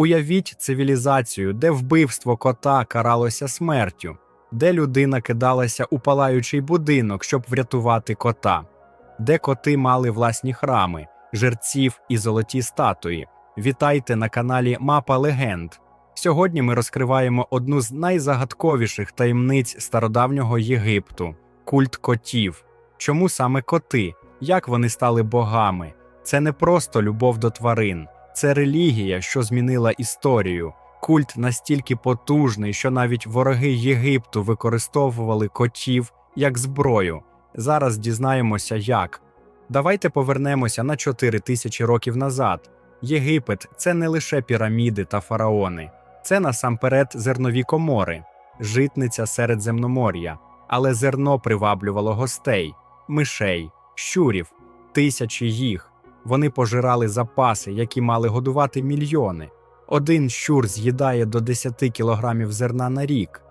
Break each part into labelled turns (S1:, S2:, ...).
S1: Уявіть цивілізацію, де вбивство кота каралося смертю, де людина кидалася у палаючий будинок, щоб врятувати кота, де коти мали власні храми, жерців і золоті статуї. Вітайте на каналі Мапа Легенд. Сьогодні ми розкриваємо одну з найзагадковіших таємниць стародавнього Єгипту культ котів. Чому саме коти? Як вони стали богами? Це не просто любов до тварин, це релігія, що змінила історію. Культ настільки потужний, що навіть вороги Єгипту використовували котів як зброю. Зараз дізнаємося, як. Давайте повернемося на 4 тисячі років назад. Єгипет це не лише піраміди та фараони, це насамперед зернові комори, житниця Середземномор'я, але зерно приваблювало гостей, мишей, щурів, тисячі їх. Вони пожирали запаси, які мали годувати мільйони. Один щур з'їдає до 10 кілограмів зерна на рік.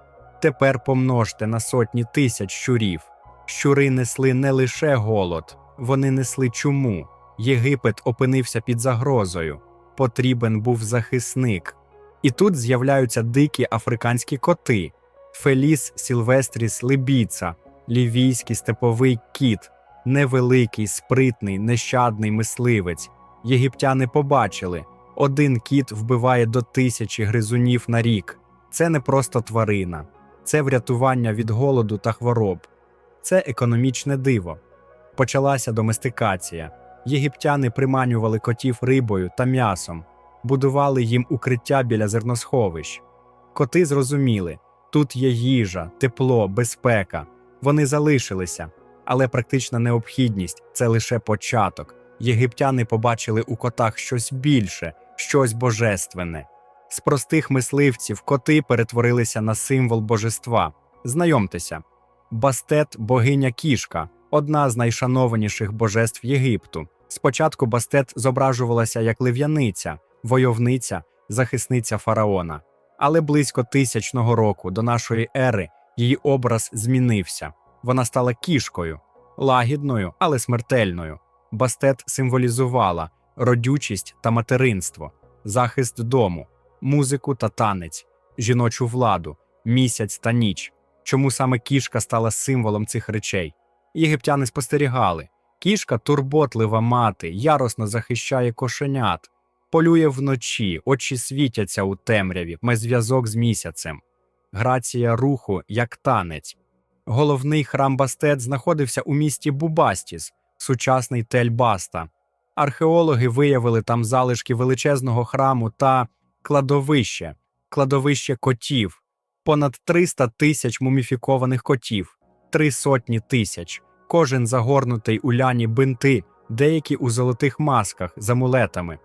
S1: Тепер помножте на сотні тисяч щурів. Щури несли не лише голод, вони несли чуму. Єгипет опинився під загрозою. Потрібен був захисник. І тут з'являються дикі африканські коти: Феліс Сілвестріс либіца, лівійський степовий кіт, невеликий, спритний, нещадний мисливець. Єгиптяни побачили, один кіт вбиває до тисячі гризунів на рік. Це не просто тварина, це врятування від голоду та хвороб, це економічне диво. Почалася доместикація. Єгиптяни приманювали котів рибою та м'ясом, будували їм укриття біля зерносховищ. Коти зрозуміли, тут є їжа, тепло, безпека. Вони залишилися, але практична необхідність це лише початок. Єгиптяни побачили у котах щось більше, щось божественне. З простих мисливців коти перетворилися на символ божества. Знайомтеся, Бастет богиня кішка, одна з найшанованіших божеств Єгипту. Спочатку Бастет зображувалася як лив'яниця, войовниця, захисниця фараона. Але близько тисячного року до нашої ери її образ змінився. Вона стала кішкою, лагідною, але смертельною. Бастет символізувала родючість та материнство, захист дому, музику та танець, жіночу владу, місяць та ніч. Чому саме кішка стала символом цих речей? Єгиптяни спостерігали. Кішка турботлива мати, яросно захищає кошенят, полює вночі, очі світяться у темряві, має зв'язок з місяцем, грація руху як танець. Головний храм Бастет знаходився у місті Бубастіс, сучасний Тель-Баста. Археологи виявили там залишки величезного храму та кладовище, кладовище котів, понад 300 тисяч муміфікованих котів, три сотні тисяч, кожен загорнутий у ляні бинти, деякі у золотих масках з амулетами,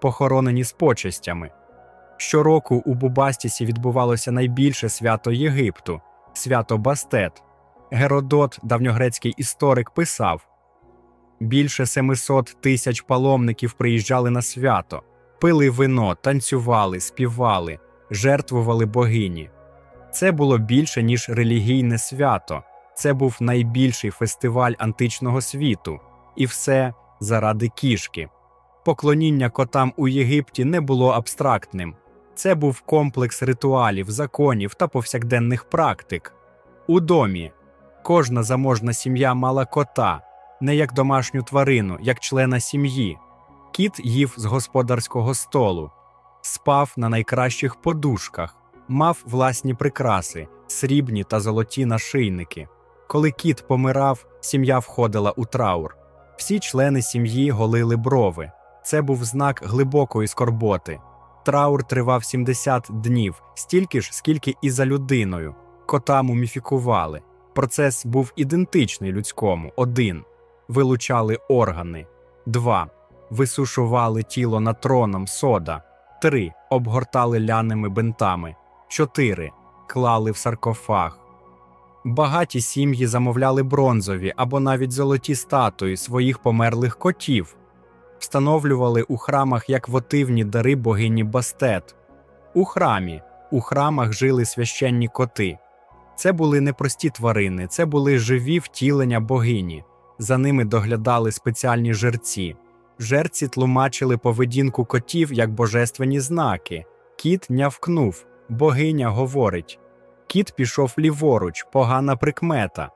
S1: похоронені з почестями. Щороку у Бубастісі відбувалося найбільше свято Єгипту свято Бастет. Геродот, давньогрецький історик, писав більше 700 тисяч паломників приїжджали на свято, пили вино, танцювали, співали, жертвували богині. Це було більше, ніж релігійне свято, це був найбільший фестиваль античного світу, і все заради кішки. Поклоніння котам у Єгипті не було абстрактним, це був комплекс ритуалів, законів та повсякденних практик. У домі кожна заможна сім'я мала кота, не як домашню тварину, як члена сім'ї. Кіт їв з господарського столу, спав на найкращих подушках, мав власні прикраси, срібні та золоті нашийники. Коли кіт помирав, сім'я входила у траур. Всі члени сім'ї голили брови. Це був знак глибокої скорботи. Траур тривав 70 днів, стільки ж, скільки і за людиною. Кота муміфікували. Процес був ідентичний людському: один. Вилучали органи, два. Висушували тіло над троном сода, три. Обгортали ляними бинтами, чотири. Клали в саркофаг. Багаті сім'ї замовляли бронзові або навіть золоті статуї своїх померлих котів, встановлювали у храмах як вотивні дари богині Бастет. У храмі, у храмах жили священні коти. Це були не прості тварини, це були живі втілення богині. За ними доглядали спеціальні жерці. Жерці тлумачили поведінку котів як божественні знаки. Кіт нявкнув, богиня говорить. Кіт пішов ліворуч, погана прикмета.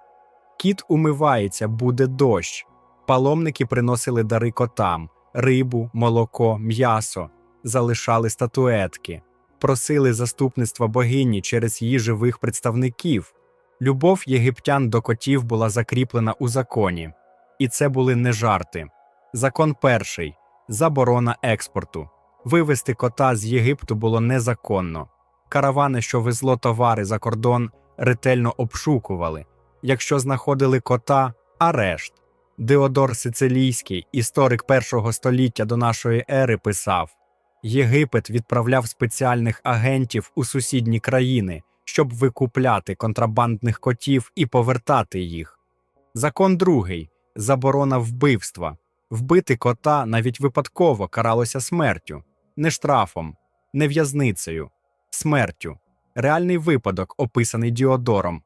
S1: Кіт умивається, буде дощ. Паломники приносили дари котам: рибу, молоко, м'ясо, залишали статуетки, просили заступництва богині через її живих представників. Любов єгиптян до котів була закріплена у законі, і це були не жарти. Закон перший заборона експорту. Вивезти кота з Єгипту було незаконно. Каравани, що везло товари за кордон, ретельно обшукували. Якщо знаходили кота, арешт. Деодор Сицилійський, історик першого століття до нашої ери, писав: Єгипет відправляв спеціальних агентів у сусідні країни, щоб викупляти контрабандних котів і повертати їх. Закон другий заборона вбивства. Вбити кота навіть випадково каралося смертю, не штрафом, не в'язницею, смертю. Реальний випадок, описаний Діодором.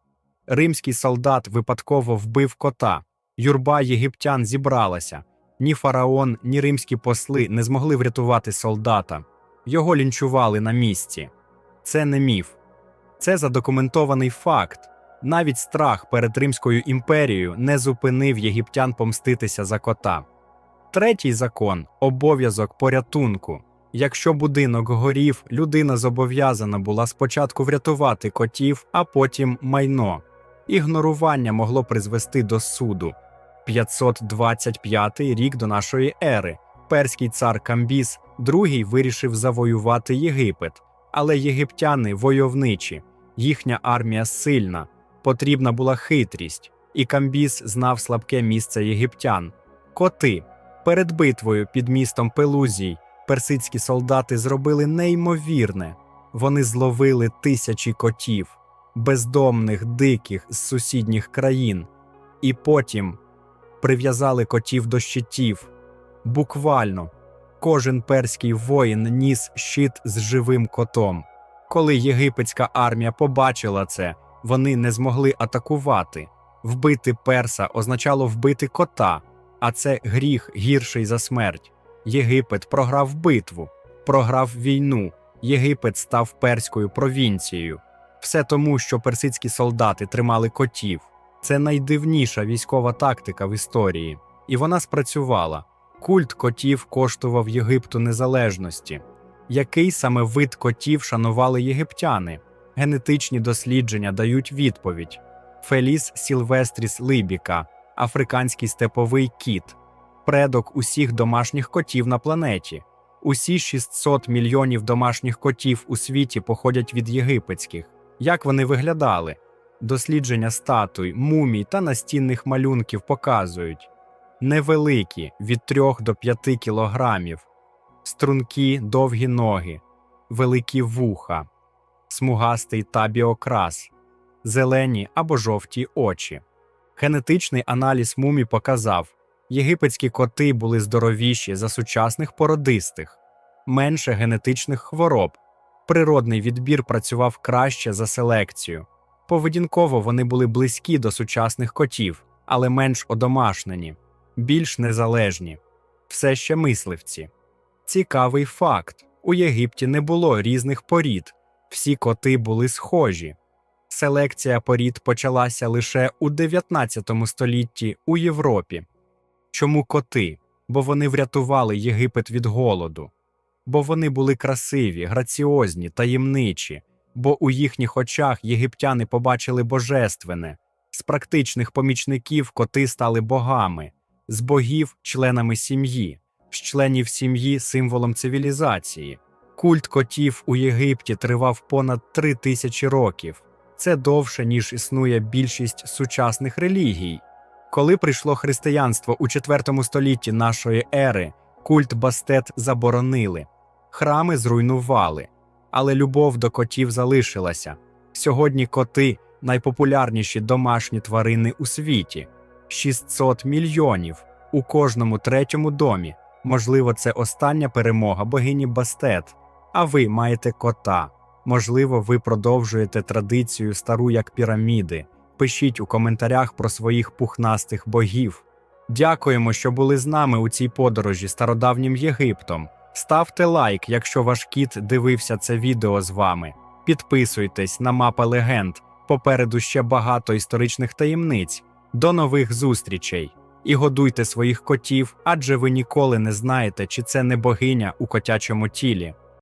S1: Римський солдат випадково вбив кота. Юрба єгиптян зібралася. Ні фараон, ні римські посли не змогли врятувати солдата. Його лінчували на місці. Це не міф. Це задокументований факт. Навіть страх перед Римською імперією не зупинив єгиптян помститися за кота. Третій закон обов'язок порятунку. Якщо будинок горів, людина зобов'язана була спочатку врятувати котів, а потім майно. Ігнорування могло призвести до суду. 525 рік до нашої ери. Перський цар Камбіс II вирішив завоювати Єгипет, але єгиптяни войовничі, їхня армія сильна, потрібна була хитрість, і Камбіс знав слабке місце єгиптян. Коти. Перед битвою під містом Пелузій персидські солдати зробили неймовірне. Вони зловили тисячі котів, бездомних, диких з сусідніх країн, і потім прив'язали котів до щитів. Буквально кожен перський воїн ніс щит з живим котом. Коли єгипетська армія побачила це, вони не змогли атакувати. Вбити перса означало вбити кота, а це гріх гірший за смерть. Єгипет програв битву, програв війну. Єгипет став перською провінцією. Все тому, що персидські солдати тримали котів. Це найдивніша військова тактика в історії, і вона спрацювала. Культ котів коштував Єгипту незалежності. Який саме вид котів шанували єгиптяни? Генетичні дослідження дають відповідь: Феліс Сілвестріс либіка, африканський степовий кіт, предок усіх домашніх котів на планеті. Усі 600 мільйонів домашніх котів у світі походять від єгипетських. Як вони виглядали? Дослідження статуй, мумій та настінних малюнків показують невеликі від 3 до 5 кілограмів, стрункі довгі ноги, великі вуха, смугастий табіокрас, зелені або жовті очі. Генетичний аналіз мумій показав, єгипетські коти були здоровіші за сучасних породистих, менше генетичних хвороб. Природний відбір працював краще за селекцію. Поведінково вони були близькі до сучасних котів, але менш одомашнені, більш незалежні, все ще мисливці. Цікавий факт: у Єгипті не було різних порід, всі коти були схожі. Селекція порід почалася лише у 19 столітті у Європі. Чому коти? Бо вони врятували Єгипет від голоду, бо вони були красиві, граціозні, таємничі, бо у їхніх очах єгиптяни побачили божественне, з практичних помічників коти стали богами, з богів членами сім'ї, з членів сім'ї символом цивілізації. Культ котів у Єгипті тривав понад три тисячі років. Це довше, ніж існує більшість сучасних релігій. Коли прийшло християнство у IV столітті нашої ери, культ бастет заборонили, храми зруйнували, але любов до котів залишилася. Сьогодні коти найпопулярніші домашні тварини у світі 600 мільйонів у кожному третьому домі. Можливо, це остання перемога богині Бастет. А ви маєте кота. Можливо, ви продовжуєте традицію стару як піраміди. Пишіть у коментарях про своїх пухнастих богів. Дякуємо, що були з нами у цій подорожі стародавнім Єгиптом. Ставте лайк, якщо ваш кіт дивився це відео з вами. Підписуйтесь на мапа легенд. Попереду ще багато історичних таємниць. До нових зустрічей! І годуйте своїх котів, адже ви ніколи не знаєте, чи це не богиня у котячому тілі.